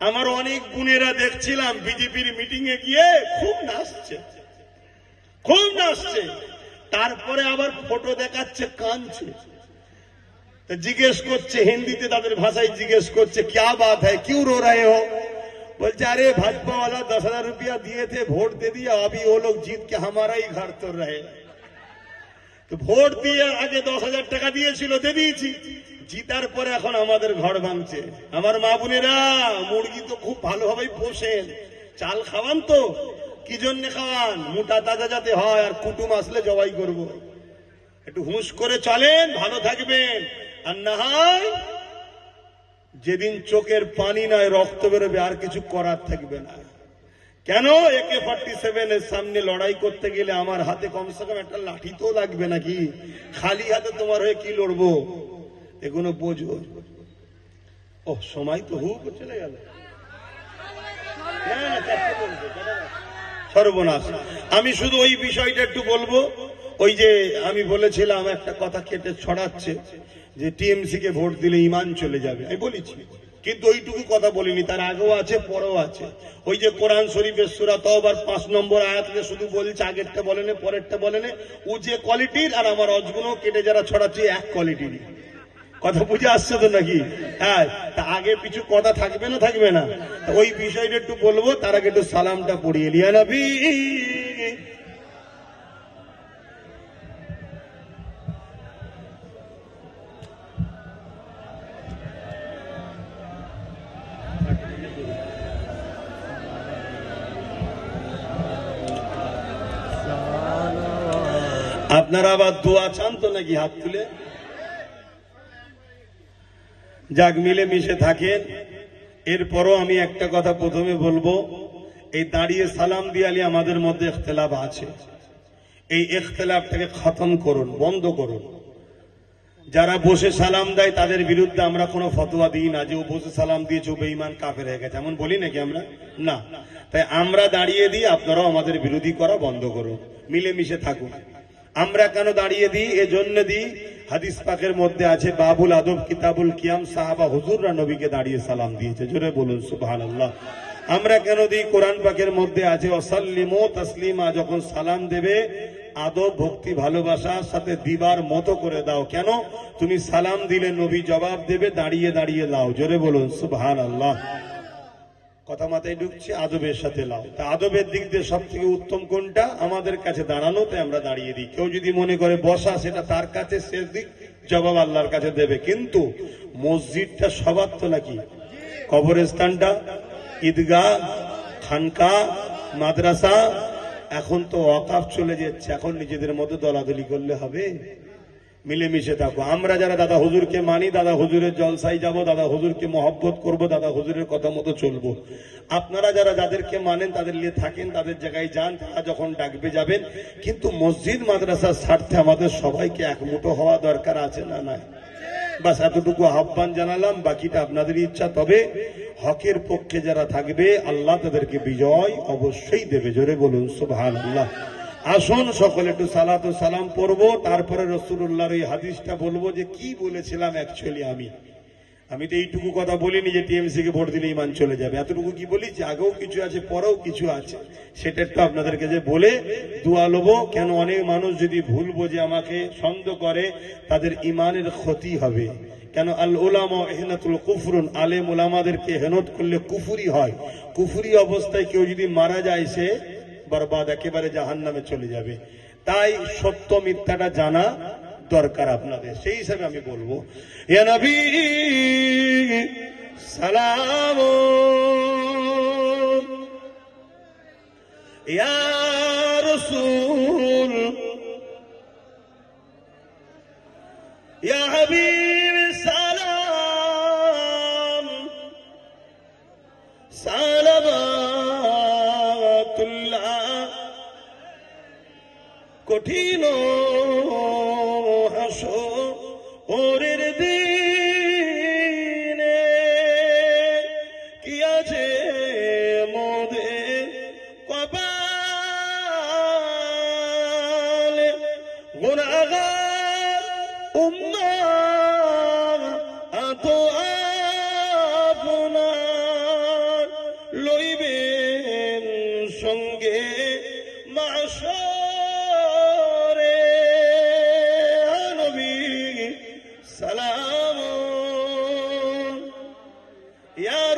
আমার অনেক গুণেরা দেখছিলাম বিজেপির মিটিং এ গিয়ে খুব নাচছে। খুব নাচছে। তারপরে আবার ফটো দেখাচ্ছে কানছে জিজ্ঞেস করছে, হিন্দিতে তাদের ভাষায় জিজ্ঞেস করছে, ক্যা বাত হ্যাঁ কিউ রো রে হো? বলছে, আরে ভাজপাওয়ালা দশ হাজার রুপিয়া দিয়ে থে ভোট দে দিয়ে, আবি ও লোক জিত কে হামারাই ঘর তোর রে তো ভোট দিয়ে আগে দশ হাজার টাকা দিয়েছিল, দে দিয়েছি। জিতার পরে এখন আমাদের ঘর ভাঙছে। আমার মা বোনেরা, মুরগি তো খুব ভালোভাবেই পোষেন। চাল খাওয়ান তো? কি জন্য খাওয়ান? মোটা তাজা যাতে হয়, আর কুটুম আসলে জবাই করব। একটু হুঁশ করে চলেন, ভালো থাকবেন। আর না হয়, যেদিন চোখের পানি নয়, রক্ত বেরোবে, আর কিছু করার থাকবে না। কেন? একে ফর্টি সেভেন এর সামনে লড়াই করতে গেলে আমার হাতে কমসে কম একটা লাঠি তো লাগবে নাকি? খালি হাতে তোমার হয়ে কি লড়বো? এগুলো বোঝো। ও, সময় তো হু চলে গেল। সর্বনাশ। আমি শুধু ওই বিষয়টা একটু বলব, ওই যে আমি বলেছিলাম, একটা কথা কেটে ছড়াচ্ছে, যে টিএমসি কে ভোট দিলে ইমান চলে যাবে। আমি বলেছি, কিন্তু ওইটুকু কথা বলিনি, তার আগেও আছে, পরেও আছে। ওই যে কোরআন শরীফের সুরা তওবার পাঁচ নম্বর আয়াতকে শুধু বলছে, আগেরটা বলেনে, পরেরটা বলেনে, ও যে কোয়ালিটির আর আমার অজগুলো কেটে যারা ছড়াচ্ছে, এক কোয়ালিটির কথা বুঝে আসছে তো নাকি? হ্যাঁ তা আগে পিছু কথা থাকবে না থাকবে না। ওই বিষয়টা একটু বলব, তার আগে একটু সালামটা পড়িয়ে লিয়া নবী। আপনারা আবার দোয়া চান তো নাকি হাত তুলে? যাক মিলে মিশে থাকেন। এরপরও আমি একটা কথা প্রথমে বলব, এই দাঁড়িয়ে সালাম দিয়ালি আমাদের মধ্যে ইখতলাফ আছে। এই ইখতলাফটাকে খতম করুন, বন্ধ করুন। যারা বসে সালাম দেয়, তাদের বিরুদ্ধে আমরা কোনো ফতোয়া দিই না যে ও বসে সালাম দিয়েছে, ও বেঈমান, কাফের হয়ে গেছে। এমন বলি নাকি আমরা? না। তাই আমরা দাঁড়িয়ে দিই, আপনারাও আমাদের বিরোধী করা বন্ধ করুন, মিলেমিশে থাকুন। আমরা কেন দাঁড়িয়ে দিই? এজন্য দিই হাদিস পাকের মধ্যে আছে, বাবুল আদব কিতাবুল কিয়াম, সাহাবা হুজুররা নবীকে দাঁড়িয়ে সালাম দিয়েছে। জোরে বলুন, সুবহানাল্লাহ। আমরা কেন দিই? কোরআন পাকের মধ্যে আছে অসাল্লিমো তাসলিমা, যখন সালাম দেবে, আদব, ভক্তি ভালোবাসার সাথে দিবার মতো করে দাও। কেন? তুমি সালাম দিলে নবী জবাব দেবে, দাঁড়িয়ে দাঁড়িয়ে দাও জোরে বলুন সুবহান আল্লাহ কথা মাথায় ঢুকছে, আদবের সাথে লাও তা আদবের দিক দিয়ে সব থেকে উত্তম কোনটা? আমাদের কাছে দাঁড়ানো, তাই আমরা দাঁড়িয়ে দিই। কেউ যদি মনে করে বসা, সেটা তার কাছে শেষ দিক, জবাব আল্লাহর কাছে দেবে। কিন্তু মসজিদটা সবার তো নাকি? কবরস্থানটা, ঈদগাহ খানকা মাদ্রাসা, এখন তো অকাপ চলে যাচ্ছে। এখন নিজেদের মধ্যে দলাদলি করলে হবে? মিলেমিশে থাকো। আমরা যারা দাদা হুজুরকে মানি, দাদা হুজুরের জলসাই যাব, দাদা হুজুরকে মহব্বত করব, দাদা হুজুরের কথা মতো চলবো। আপনারা যারা যাদেরকে মানেন, তাদের নিয়ে থাকেন, তাদের জায়গায় যান, তারা যখন ডাকবে যাবেন, কিন্তু মসজিদ মাদ্রাসার স্বার্থে আমাদের সবাইকে একমুটো হওয়া দরকার আছে না নাই? বাস এতটুকু আহ্বান জানালাম, বাকিটা আপনাদের ইচ্ছা। তবে হকের পক্ষে যারা থাকবে, আল্লাহ তাদেরকে বিজয় অবশ্যই দেবে। জোরে বলুন সুবহান আল্লাহ আসুন, সকলে একটু সালাত সালাম পড়ব। তারপরে রসুল্লাহর এই হাদিসটা বলব যে কি বলেছিলাম অ্যাকচুয়ালি আমি। আমি তো এইটুকু কথা বলিনি যে টিএমসি কে ভোট দিলে ইমান চলে যাবে। এতটুকু কি বলি? যে আগেও কিছু আছে, পরেও কিছু আছে। সেটা একটু আপনাদেরকে যে বলে দোয়া লোবো। কেন অনেক মানুষ যদি ভুল বোঝে, আমাকে সন্দেহ করে, তাদের ইমানের ক্ষতি হবে। কেন আল ওলামা এহনাতুল কুফরুন, আলেম ওলামাদেরকে হেনত করলে কুফুরি হয়। কুফুরি অবস্থায় কেউ যদি মারা যায় সে বরবাদ একেবারে জাহান নামে চলে যাবে। তাই সত্য মিথ্যাটা জানা দরকার আপনাদের। সেই হিসাবে আমি বলব সালাম। রসুল। ইয়া হাবিব। কঠিন হাসো ওরের দিনে। কি আছে মোদে কপালে? গুণাগার উম্মা আতো আপনা সঙ্গে মাশরে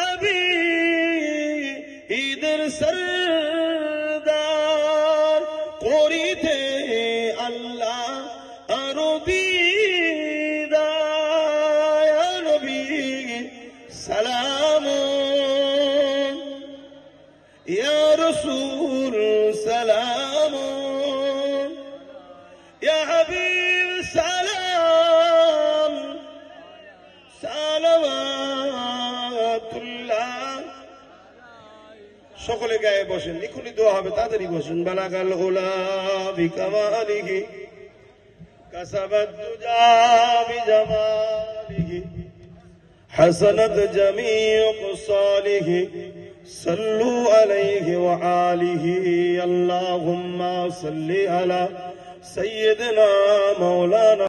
নবী ঈদের সরদার করিতে আল্লাহ আরও নবী সালাম। ইয়া রসুল সালাম। সকলে গায়ে বসেন এখনই দোয়া হবে তাড়াতাড়ি বসেন বালাগাল ওলা বিকামালিহি কাসাবাত দুজা বিজামালিহি حسنت جميع خصاله صلوا عليه وآله اللهم صل على سيدنا مولانا